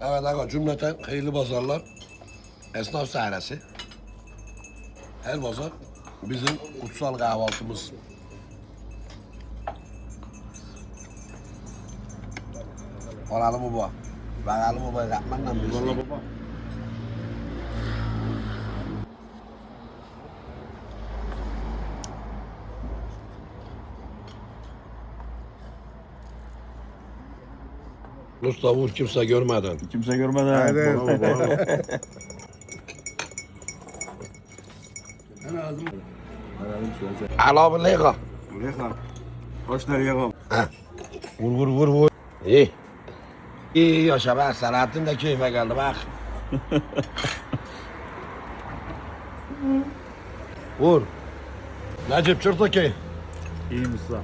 Evet aga cümleten hayırlı pazarlar. Esnaf sahnesi. Her pazar bizim kutsal kahvaltımız. Oralı mı bu? Bakalım mı bu? Yapmanla mı? Baba. Usta vur kimse görmeden. Kimse görmeden. Evet. Baba, baba. Ala abi leka. Buraya Hoş nereye? Vur vur vur vur. İyi. İyi yaşa bak Selahattin de keyfe geldi bak. vur. Necip çırtı ki. İyiyim usta.